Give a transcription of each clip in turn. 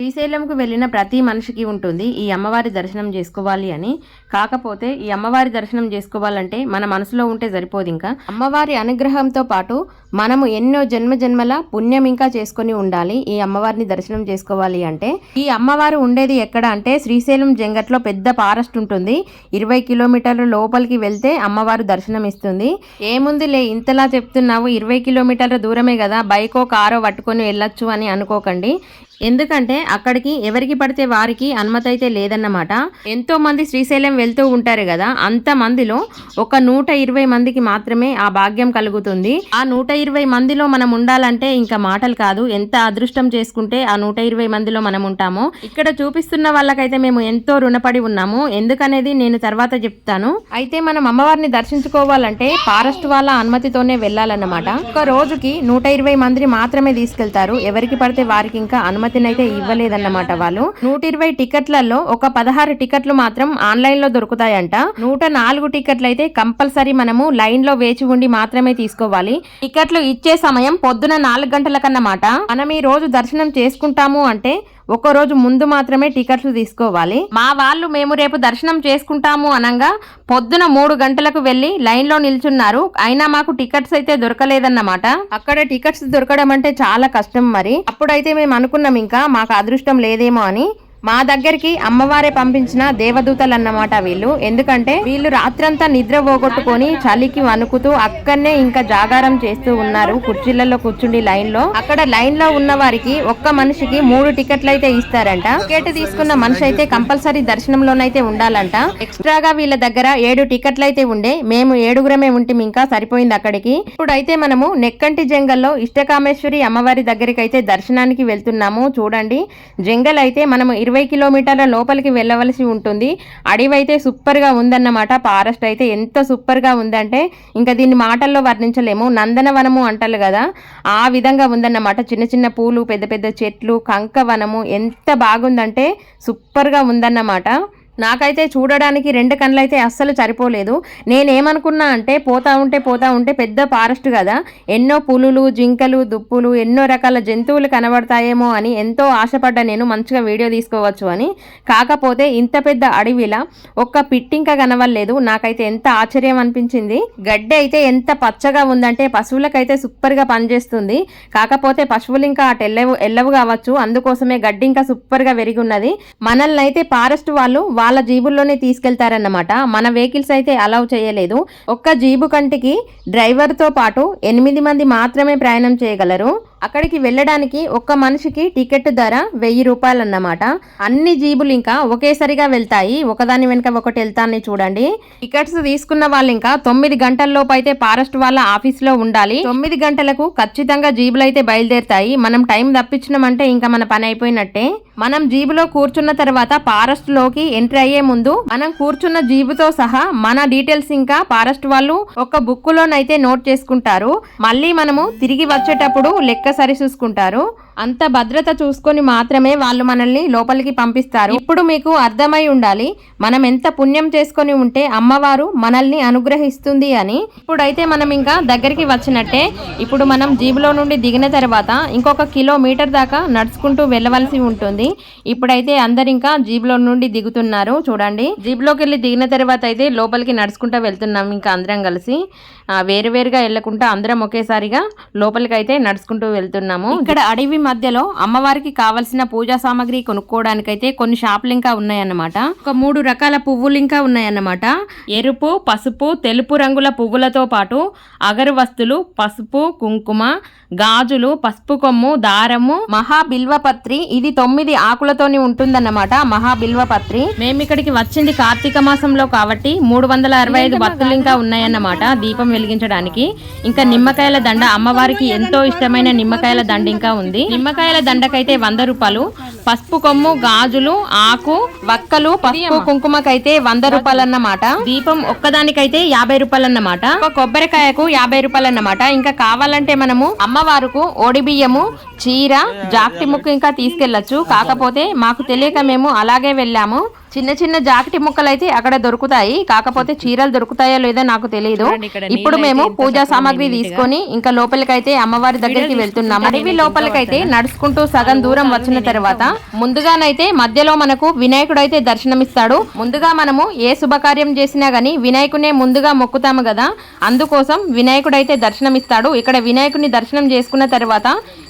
శ్రీశైలంకు వెళ్ళిన ప్రతి మనిషికి ఉంటుంది ఈ అమ్మవారి దర్శనం చేసుకోవాలి అని. కాకపోతే ఈ అమ్మవారి దర్శనం చేసుకోవాలంటే మన మనసులో ఉంటే సరిపోదు ఇంకా. అమ్మవారి అనుగ్రహంతో పాటు మనము ఎన్నో జన్మ జన్మల పుణ్యం ఇంకా చేసుకొని ఉండాలి ఈ అమ్మవారిని దర్శనం చేసుకోవాలి అంటే. ఈ అమ్మవారు ఉండేది ఎక్కడ అంటే శ్రీశైలం జంగట్లో పెద్ద ఫారెస్ట్ ఉంటుంది. ఇరవై కిలోమీటర్ల లోపలికి వెళ్తే అమ్మవారు దర్శనం ఇస్తుంది. ఏముందిలే ఇంతలా చెప్తున్నావు ఇరవై కిలోమీటర్ల దూరమే కదా బైకో కారో పట్టుకొని వెళ్ళొచ్చు అని అనుకోకండి. ఎందుకంటే అక్కడికి ఎవరికి పడితే వారికి అనుమతి అయితే లేదన్నమాట. ఎంతో మంది శ్రీశైలం వెళ్తూ ఉంటారు కదా అంత మందిలో ఒక నూట ఇరవై మందికి మాత్రమే ఆ భాగ్యం కలుగుతుంది. ఆ నూట ఇరవై మందిలో మనం ఉండాలంటే ఇంకా మాటలు కాదు. ఎంత అదృష్టం చేసుకుంటే ఆ నూట ఇరవై మందిలో మనం ఉంటామో. ఇక్కడ చూపిస్తున్న వాళ్ళకైతే మేము ఎంతో రుణపడి ఉన్నాము. ఎందుకనేది నేను తర్వాత చెప్తాను. అయితే మనం అమ్మవారిని దర్శించుకోవాలంటే ఫారెస్ట్ వాళ్ళ అనుమతితోనే వెళ్ళాలన్నమాట. ఒక రోజుకి నూట ఇరవై మందిని మాత్రమే తీసుకెళ్తారు. ఎవరికి పడితే వారికి ఇంకా అనుమతి అయితే ఇవ్వలేదన్నమాట వాళ్ళు. నూట ఇరవై టికెట్లలో ఒక పదహారు టికెట్లు మాత్రం ఆన్లైన్లో దొరుకుతాయంట. నూట నాలుగు టికెట్లు అయితే కంపల్సరీ మనము లైన్లో వేచి ఉండి మాత్రమే తీసుకోవాలి. టికెట్లు ఇచ్చే సమయం పొద్దున నాలుగు గంటలకన్నమాట. మనం ఈ రోజు దర్శనం చేసుకుంటాము అంటే ఒక రోజు ముందు మాత్రమే టికెట్లు తీసుకోవాలి. మా వాళ్ళు మేము రేపు దర్శనం చేసుకుంటాము అనంగా పొద్దున మూడు గంటలకు వెళ్ళి లైన్లో నిల్చున్నారు. అయినా మాకు టికెట్స్ అయితే దొరకలేదన్నమాట. అక్కడ టికెట్స్ దొరకడం అంటే చాలా కష్టం మరి. అప్పుడైతే మేము అనుకున్నాం ఇంకా మాకు అదృష్టం లేదేమో అని. మా దగ్గరికి అమ్మవారే పంపించిన దేవదూతలు అన్నమాట వీళ్ళు. ఎందుకంటే వీళ్ళు రాత్రంతా నిద్ర పోగొట్టుకొని చలికి వణుకుతూ అక్కడనే ఇంకా జాగారం చేస్తూ ఉన్నారు కుర్చీలలో కూర్చుండి లైన్లో అక్కడ లైన్లో ఉన్న వారికి ఒక్క మనిషికి మూడు టికెట్లు అయితే ఇస్తారంట. టికెట్ తీసుకున్న మనిషి అయితే కంపల్సరీ దర్శనంలోనైతే ఉండాలంట. ఎక్స్ట్రాగా వీళ్ళ దగ్గర ఏడు టికెట్లు అయితే ఉండే. మేము ఏడుగురమే ఉంటే ఇంకా సరిపోయింది అక్కడికి. ఇప్పుడైతే మనము నెక్కంటి జంగల్లో ఇష్టకామేశ్వరి అమ్మవారి దగ్గరికి అయితే దర్శనానికి వెళ్తున్నాము. చూడండి. జంగల్ అయితే మనము ఇరవై కిలోమీటర్ల లోపలికి వెళ్ళవలసి ఉంటుంది. అడవి అయితే సూపర్గా ఉందన్నమాట. ఫారెస్ట్ అయితే ఎంత సూపర్గా ఉందంటే ఇంకా దీన్ని మాటల్లో వర్ణించలేము. నందనవనము అంటారు కదా ఆ విధంగా ఉందన్నమాట. చిన్న చిన్న పూలు పెద్ద పెద్ద చెట్లు కంక వనము ఎంత బాగుందంటే సూపర్గా ఉందన్నమాట. నాకైతే చూడడానికి రెండు కళ్ళైతే అస్సలు సరిపోలేదు. నేనేమనుకున్నా అంటే పోతా ఉంటే పోతా ఉంటే పెద్ద ఫారెస్ట్ కదా. ఎన్నో పులులు జింకలు దుప్పులు ఎన్నో రకాల జంతువులు కనబడతాయేమో అని ఎంతో ఆశపడ్డా నేను మంచిగా వీడియో తీసుకోవచ్చు అని. కాకపోతే ఇంత పెద్ద అడవిలా ఒక్క పిట్టింక కనవలేదు నాకైతే ఎంత ఆశ్చర్యం అనిపించింది. గడ్డి అయితే ఎంత పచ్చగా ఉందంటే పశువులకైతే సూపర్గా పనిచేస్తుంది. కాకపోతే పశువులు ఇంకా అటు ఎల్లవు ఎల్లవు కావచ్చు. అందుకోసమే గడ్డి ఇంకా సూపర్గా పెరిగి ఉన్నది. మనల్ని అయితే ఫారెస్ట్ వాళ్ళు వాళ్ళ జీబుల్లోనే తీసుకెళ్తారన్నమాట. మన వెహికల్స్ అయితే అలౌ చేయలేదు. ఒక్క జీబు కంటికి డ్రైవర్తో పాటు ఎనిమిది మంది మాత్రమే ప్రయాణం చేయగలరు. అక్కడికి వెళ్ళడానికి ఒక్క మనిషికి టికెట్ ధర వెయ్యి రూపాయలు అన్నమాట అన్ని జీబులు ఇంకా ఒకేసారిగా వెళ్తాయి. ఒకదాని వెనుక ఒకటి వెళ్తాన్ని చూడండి. టికెట్స్ తీసుకున్న వాళ్ళు ఇంకా తొమ్మిది గంటల్లోపు అయితే ఫారెస్ట్ వాళ్ళ ఆఫీస్లో ఉండాలి. తొమ్మిది గంటలకు ఖచ్చితంగా జీబులు అయితే బయలుదేరుతాయి. మనం టైం తప్పించినామంటే ఇంకా మన పని అయిపోయినట్టే. మనం జీబులో కూర్చున్న తర్వాత ఫారెస్ట్లోకి ఎంట్రీ అయ్యే ముందు మనం కూర్చున్న జీబుతో సహా మన డీటెయిల్స్ ఇంకా ఫారెస్ట్ వాళ్ళు ఒక బుక్ లోనైతే నోట్ చేసుకుంటారు. మళ్ళీ మనము తిరిగి వచ్చేటప్పుడు లెక్క ఒక్కసారి చూసుకుంటారు. అంత భద్రత చూసుకొని మాత్రమే వాళ్ళు మనల్ని లోపలికి పంపిస్తారు. ఇప్పుడు మీకు అర్థమై ఉండాలి మనం ఎంత పుణ్యం చేసుకొని ఉంటే అమ్మవారు మనల్ని అనుగ్రహిస్తుంది అని. ఇప్పుడైతే మనం ఇంకా దగ్గరికి వచ్చినట్టే ఇప్పుడు మనం జీబులో నుండి దిగిన తర్వాత ఇంకొక కిలోమీటర్ దాకా నడుచుకుంటూ వెళ్ళవలసి ఉంటుంది. ఇప్పుడైతే అందరు ఇంకా జీబులో నుండి దిగుతున్నారు చూడండి. జీబులోకి వెళ్ళి దిగిన తర్వాత అయితే లోపలికి నడుచుకుంటూ వెళ్తున్నాం ఇంకా అందరం కలిసి. వేరువేరుగా వెళ్ళకుండా అందరం ఒకేసారిగా లోపలికి అయితే నడుచుకుంటూ వెళ్తున్నాము. ఇక్కడ అడవి మధ్యలో అమ్మవారికి కావలసిన పూజా సామాగ్రి కొనుక్కోవడానికైతే కొన్ని షాపులు ఇంకా ఉన్నాయన్నమాట. ఒక మూడు రకాల పువ్వులు ఇంకా ఉన్నాయన్నమాట. ఎరుపు పసుపు తెలుపు రంగుల పువ్వులతో పాటు అగరు పసుపు కుంకుమ గాజులు పసుపు కొమ్ము దారము మహాబిల్వపత్రి. ఇది తొమ్మిది ఆకులతోని ఉంటుందన్నమాట మహాబిల్వపత్రి. మేము ఇక్కడికి వచ్చింది కార్తీక మాసంలో కాబట్టి మూడు వందల అరవై ఐదు భక్తులు ఇంకా ఉన్నాయన్నమాట దీపం వెలిగించడానికి. ఇంకా నిమ్మకాయల దండ అమ్మవారికి ఎంతో ఇష్టమైన నిమ్మ నిమ్మకాయల దండ ఇంకా ఉంది. నిమ్మకాయల దండకైతే వంద రూపాయలు. పసుపు కొమ్ము గాజులు ఆకు వక్కలు పసుపు కుంకుమకైతే వంద రూపాయలు అన్నమాట దీపం ఒక్కదానికైతే యాభై రూపాయలు అన్నమాట కొబ్బరికాయకు యాభై రూపాయలు అన్నమాట ఇంకా కావాలంటే మనము అమ్మవారుకు ఓడి బియ్యము చీర జాక్టి ముక్కు ఇంకా తీసుకెళ్ళొచ్చు కాకపోతే మాకు తెలియక మేము అలాగే వెళ్ళాము. చిన్న చిన్న జాకెట్ ముక్కలు అయితే అక్కడ దొరుకుతాయి. కాకపోతే చీరలు దొరుకుతాయో లేదో నాకు తెలియదు ఇప్పుడు మేము పూజా సామాగ్రి తీసుకొని ఇంకా లోపలికైతే అమ్మవారి దగ్గరికి వెళ్తున్నాం అడవి లోపలికైతే నడుచుకుంటూ సగం దూరం వచ్చిన తర్వాత ముందుగానైతే మధ్యలో మనకు వినాయకుడు అయితే దర్శనమిస్తాడు. ముందుగా మనము ఏ శుభకార్యం చేసినా గానీ వినాయకునే ముందుగా మొక్కుతాము కదా. అందుకోసం వినాయకుడు అయితే దర్శనమిస్తాడు. ఇక్కడ వినాయకుడిని దర్శనం చేసుకున్న తర్వాత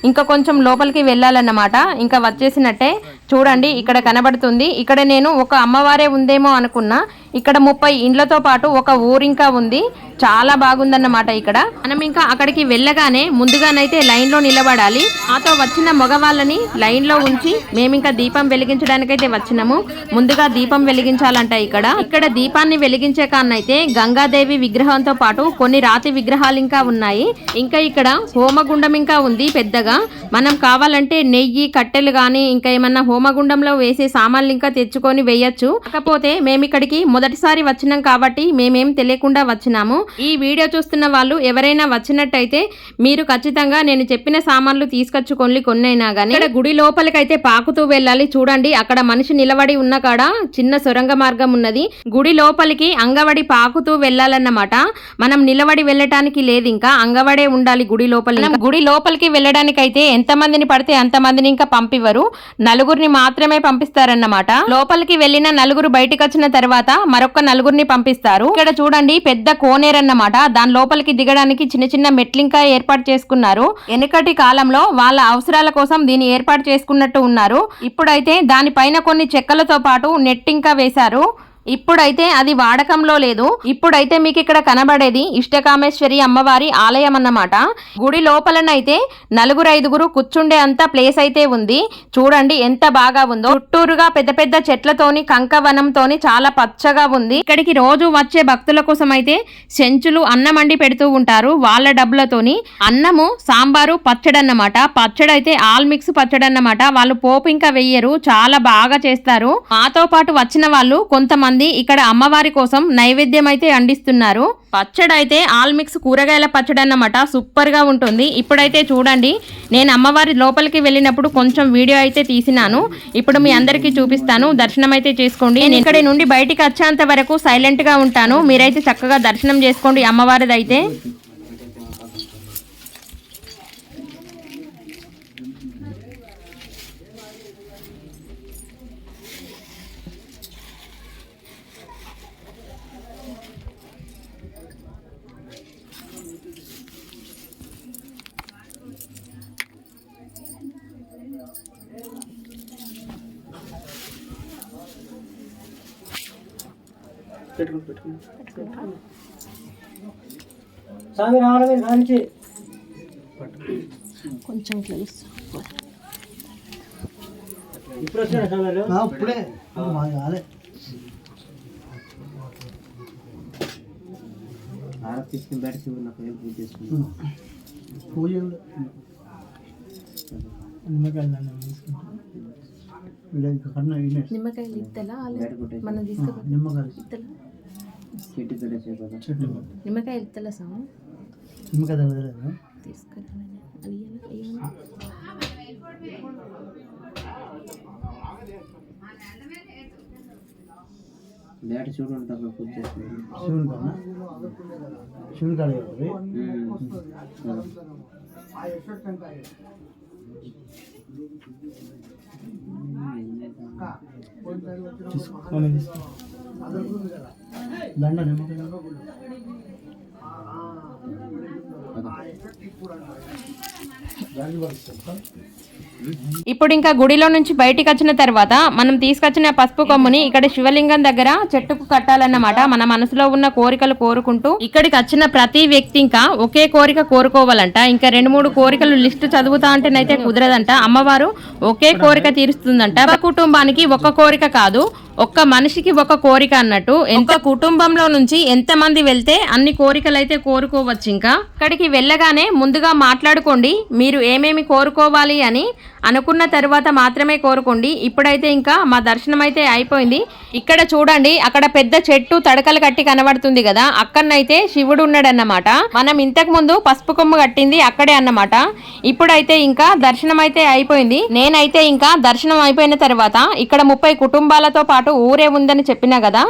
ఇంకా కొంచెం లోపలికి వెళ్ళాలన్నమాట. ఇంకా వచ్చేసినట్టే చూడండి ఇక్కడ కనబడుతుంది. ఇక్కడ నేను ఒక అమ్మవారే ఉందేమో అనుకున్నా. ఇక్కడ ముప్పై ఇండ్లతో పాటు ఒక ఊరు ఇంకా ఉంది. చాలా బాగుందన్నమాట ఇక్కడ. మనం ఇంకా అక్కడికి వెళ్ళగానే ముందుగానైతే లైన్లో నిలబడాలి. మాతో వచ్చిన మగవాళ్ళని లైన్లో ఉంచి మేము ఇంకా దీపం వెలిగించడానికైతే వచ్చినాము. ముందుగా దీపం వెలిగించాలంట ఇక్కడ. ఇక్కడ దీపాన్ని వెలిగించే కాన్నైతే గంగాదేవి విగ్రహంతో పాటు కొన్ని రాతి విగ్రహాలు ఇంకా ఉన్నాయి. ఇంకా ఇక్కడ హోమగుండం ఇంకా ఉంది పెద్దగా. మనం కావాలంటే నెయ్యి కట్టెలు కానీ ఇంకా ఏమన్నా హోమగుండంలో వేసే సామాన్లు ఇంకా తెచ్చుకొని వేయచ్చు. కాకపోతే మేము ఇక్కడికి మొదటిసారి వచ్చినాం కాబట్టి మేమేం తెలియకుండా వచ్చినాము. ఈ వీడియో చూస్తున్న వాళ్ళు ఎవరైనా వచ్చినట్టయితే మీరు ఖచ్చితంగా నేను చెప్పిన సామాన్లు తీసుకొచ్చుకొని కొన్నైనా కానీ ఇక్కడ గుడి లోపలికైతే పాకుతూ వెళ్ళాలి. చూడండి అక్కడ మనిషి నిలబడి ఉన్న కాడ చిన్న సొరంగ మార్గం ఉన్నది. గుడి లోపలికి అంగవడి పాకుతూ వెళ్ళాలన్నమాట. మనం నిలబడి వెళ్ళటానికి లేదు ఇంకా అంగవడే ఉండాలి గుడి లోపల. గుడి లోపలికి వెళ్ళడానికైతే ఎంత మందిని పడితే అంత మందిని ఇంకా పంపివ్వరు. నలుగురిని మాత్రమే పంపిస్తారన్నమాట. లోపలికి వెళ్ళిన నలుగురు బయటకు వచ్చిన తర్వాత మరొక నలుగురిని పంపిస్తారు. ఇక్కడ చూడండి పెద్ద కోనేరన్నమాట. దాని లోపలికి దిగడానికి చిన్న చిన్న మెట్లింకా ఏర్పాటు చేసుకున్నారు. వెనుకటి కాలంలో వాళ్ళ అవసరాల కోసం దీన్ని ఏర్పాటు చేసుకున్నట్టు ఉన్నారు. ఇప్పుడైతే దానిపైన కొన్ని చెక్కలతో పాటు నెట్ ఇంకా వేశారు. ఇప్పుడైతే అది వాడకంలో లేదు. ఇప్పుడైతే మీకు ఇక్కడ కనబడేది ఇష్టకామేశ్వరి అమ్మవారి ఆలయం అన్నమాట గుడి లోపలనైతే నలుగురు ఐదుగురు కూర్చుండే అంత ప్లేస్ అయితే ఉంది. చూడండి ఎంత బాగా ఉందో. చుట్టూరుగా పెద్ద పెద్ద చెట్లతోని కంకవనంతోని చాలా పచ్చగా ఉంది. ఇక్కడికి రోజు వచ్చే భక్తుల కోసం అయితే సెంచులు అన్నం అండి పెడుతూ ఉంటారు. వాళ్ళ డబ్బులతోని అన్నము సాంబారు పచ్చడి అన్నమాట పచ్చడి అయితే ఆల్ మిక్స్ పచ్చడి అన్నమాట వాళ్ళు పోపు ఇంకా వెయ్యరు. చాలా బాగా చేస్తారు. మాతో పాటు వచ్చిన వాళ్ళు కొంతమంది ఇక్కడ అమ్మవారి కోసం నైవేద్యం అయితే అందిస్తున్నారు. పచ్చడి అయితే ఆల్ మిక్స్ కూరగాయల పచ్చడి అన్నమాట సూపర్గా ఉంటుంది. ఇప్పుడైతే చూడండి నేను అమ్మవారి లోపలికి వెళ్ళినప్పుడు కొంచెం వీడియో అయితే తీసినాను. ఇప్పుడు మీ అందరికీ చూపిస్తాను. దర్శనం అయితే చేసుకోండి. నేను ఇక్కడి నుండి బయటికి వచ్చేంత వరకు సైలెంట్గా ఉంటాను. మీరైతే చక్కగా దర్శనం చేసుకోండి అమ్మవారిది అయితే పెట్టుకో పెట్టుకో. స్వామి రావాలి కానించి కొంచెం క్లోజ్ ఇప్పుడు ఆ, ఇప్పుడే. మా కాలే తీసుకుని బయట చూడు నాకు ఏం పూజ చేసుకున్నాను పూజ ఉంది. నిమ్మకాయలు కొట్టేసి. మనం తీసుకో నిమ్మకాయలు. ఇత్తలా? చెట్టు పెట్టేసే కదా. చెట్టు నిమ్మకాయలు ఇత్తలా సాము. నిమ్మకాయ తగ్గలేదు బయట చూడు ఉంటారు పూజ శివుని కాడ శివుని కాడ. ఇప్పుడు ఇంకా గుడిలో నుంచి బయటికి వచ్చిన తర్వాత మనం తీసుకొచ్చిన పసుపు కొమ్ముని ఇక్కడ శివలింగం దగ్గర చెట్టుకు కట్టాలన్నమాట. మన మనసులో ఉన్న కోరికలు కోరుకుంటూ ఇక్కడికి వచ్చిన ప్రతి వ్యక్తి ఇంకా ఒకే కోరిక కోరుకోవాలంట. ఇంకా రెండు మూడు కోరికలు లిస్ట్ చదువుతా అంటేనైతే కుదరదంట. అమ్మవారు ఒకే కోరిక తీరుస్తుందంట. ఒక కుటుంబానికి ఒక కోరిక కాదు ఒక్క మనిషికి ఒక కోరిక అన్నట్టు. ఎంత కుటుంబంలో నుంచి ఎంత మంది వెళ్తే అన్ని కోరికలు అయితే కోరుకోవచ్చు ఇంకా? అక్కడికి వెళ్ళగానే ముందుగా మాట్లాడుకోండి మీరు ఏమేమి కోరుకోవాలి అని అనుకున్న తర్వాత మాత్రమే కోరుకోండి. ఇప్పుడైతే ఇంకా మా దర్శనం అయితే అయిపోయింది. ఇక్కడ చూడండి అక్కడ పెద్ద చెట్టు తడకలు కట్టి కనబడుతుంది కదా అక్కడనైతే శివుడు ఉన్నాడన్నమాట. మనం ఇంతకు ముందు పసుపు కొమ్ము కట్టింది అక్కడే అన్నమాట. ఇప్పుడైతే ఇంకా దర్శనం అయితే అయిపోయింది. నేనైతే ఇంకా దర్శనం అయిపోయిన తర్వాత ఇక్కడ ముప్పై కుటుంబాలతో పాటు పాటు ఊరే ఉందని చెప్పినా కదా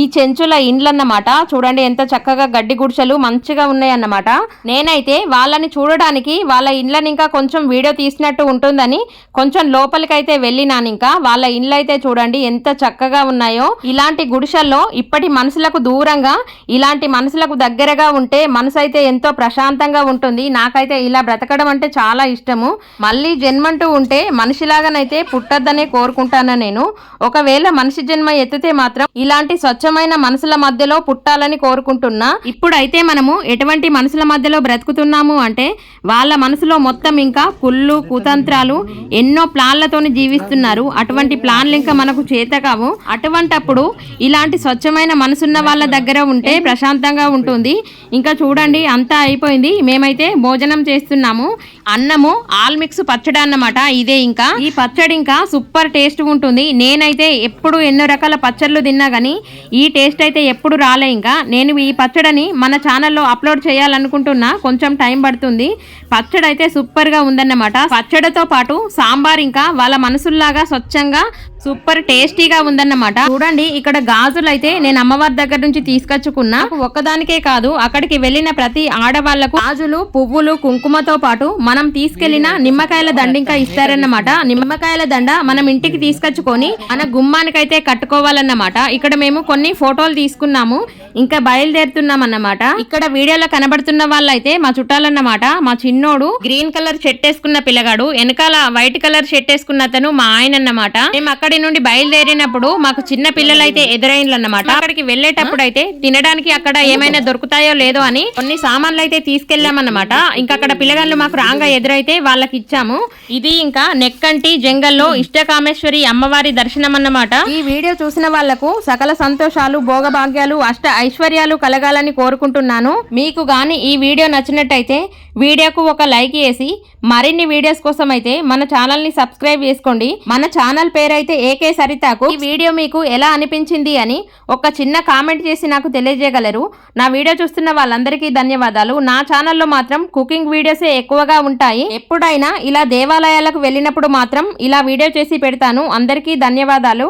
ఈ చెంచుల ఇండ్లు అన్నమాట చూడండి ఎంత చక్కగా గడ్డి గుడిసెలు మంచిగా ఉన్నాయి అన్నమాట నేనైతే వాళ్ళని చూడడానికి వాళ్ళ ఇండ్లని ఇంకా కొంచెం వీడియో తీసినట్టు ఉంటుందని కొంచెం లోపలికైతే వెళ్ళినాను ఇంకా. వాళ్ళ ఇండ్లు అయితే చూడండి ఎంత చక్కగా ఉన్నాయో. ఇలాంటి గుడిసెల్లో ఇప్పటి మనుషులకు దూరంగా ఇలాంటి మనుషులకు దగ్గరగా ఉంటే మనసు అయితే ఎంతో ప్రశాంతంగా ఉంటుంది. నాకైతే ఇలా బ్రతకడం అంటే చాలా ఇష్టము. మళ్ళీ జన్మంటూ ఉంటే మనిషిలాగానైతే పుట్టద్దనే కోరుకుంటాను నేను. ఒకవేళ మనిషి జన్మ ఎత్తితే మాత్రం ఇలాంటి స్వచ్ఛమైన మనసుల మధ్యలో పుట్టాలని కోరుకుంటున్నా. ఇప్పుడైతే మనము ఎటువంటి మనసుల మధ్యలో బ్రతుకుతున్నాము అంటే వాళ్ళ మనసులో మొత్తం ఇంకా కుళ్ళు కుతంత్రాలు ఎన్నో ప్లాన్లతోని జీవిస్తున్నారు. అటువంటి ప్లాన్లు ఇంకా మనకు చేత కావు అటువంటప్పుడు ఇలాంటి స్వచ్ఛమైన మనసున్న వాళ్ళ దగ్గర ఉంటే ప్రశాంతంగా ఉంటుంది. ఇంకా చూడండి అంతా అయిపోయింది. మేమైతే భోజనం చేస్తున్నాము. అన్నము ఆల్ మిక్స్ పచ్చడి అన్నమాట. ఇదే ఇంకా. ఈ పచ్చడి ఇంకా సూపర్ టేస్ట్ ఉంటుంది. నేనైతే ఎప్పుడు ఎన్నో రకాల పచ్చళ్ళు తిన్నా కానీ ఈ టేస్ట్ అయితే ఎప్పుడు రాలే ఇంకా. నేను ఈ పచ్చడిని మన ఛానల్లో అప్లోడ్ చేయాలనుకుంటున్నా. కొంచెం టైం పడుతుంది. పచ్చడి అయితే సూపర్గా ఉందన్నమాట. పచ్చడితో పాటు సాంబార్ ఇంకా వాళ్ళ మనసుల్లాగా స్వచ్ఛంగా సూపర్ టేస్టీగా ఉందన్నమాట. చూడండి ఇక్కడ గాజులు అయితే నేను అమ్మవారి దగ్గర నుంచి తీసుకొచ్చుకున్నా. ఒక్కదానికే కాదు అక్కడికి వెళ్ళిన ప్రతి ఆడవాళ్ళకు గాజులు పువ్వులు కుంకుమతో పాటు మనం తీసుకెళ్ళిన నిమ్మకాయల దండ ఇంకా ఇస్తారన్నమాట. నిమ్మకాయల దండ మనం ఇంటికి తీసుకొచ్చుకొని మన గుమ్మానికైతే కట్టుకోవాలన్నమాట. ఇక్కడ మేము కొన్ని ఫోటోలు తీసుకున్నాము. ఇంకా బయలుదేరుతున్నాం అన్నమాట ఇక్కడ వీడియోలో కనబడుతున్న వాళ్ళైతే మా చుట్టాలన్నమాట. మా చిన్నోడు గ్రీన్ కలర్ షర్ట్ వేసుకున్న పిల్లగాడు వెనకాల వైట్ కలర్ షర్ట్ వేసుకున్న అతను మా ఆయన అన్నమాట మేము అక్కడి నుండి బయలుదేరినప్పుడు మాకు చిన్న పిల్లలు అయితే ఎదురైండ్లు అన్నమాట అక్కడికి వెళ్ళేటప్పుడు అయితే తినడానికి అక్కడ ఏమైనా దొరుకుతాయో లేదో అని కొన్ని సామాన్లు అయితే తీసుకెళ్ళామన్నమాట. ఇంకా అక్కడ పిల్లగాళ్ళు మాకు రాంగా ఎదురైతే వాళ్ళకి ఇచ్చాము ఇది ఇంకా నెక్కంటి జంగల్లో ఇష్టకామేశ్వరి అమ్మవారి దర్శనం అన్నమాట ఈ వీడియో చూసిన వాళ్ళకు సకల సంతోషాలు భోగభాగ్యాలు అష్ట ఐశ్వర్యాలు కలగాలని కోరుకుంటున్నాను. మీకు గాని ఈ వీడియో నచ్చినట్టయితే వీడియోకు ఒక లైక్ వేసి మరిన్ని వీడియోస్ కోసం అయితే మన ఛానల్ని సబ్స్క్రైబ్ చేసుకోండి. మన ఛానల్ పేరైతే ఏకే సరితాకు. ఈ వీడియో మీకు ఎలా అనిపించింది అని ఒక చిన్న కామెంట్ చేసి నాకు తెలియజేయగలరు. నా వీడియో చూస్తున్న వాళ్ళందరికీ ధన్యవాదాలు. నా ఛానల్లో మాత్రం కుకింగ్ వీడియోసే ఎక్కువగా ఉంటాయి. ఎప్పుడైనా ఇలా దేవాలయాలకు వెళ్ళినప్పుడు మాత్రం ఇలా వీడియో చేసి పెడతాను. అందరికీ ధన్యవాదాలు.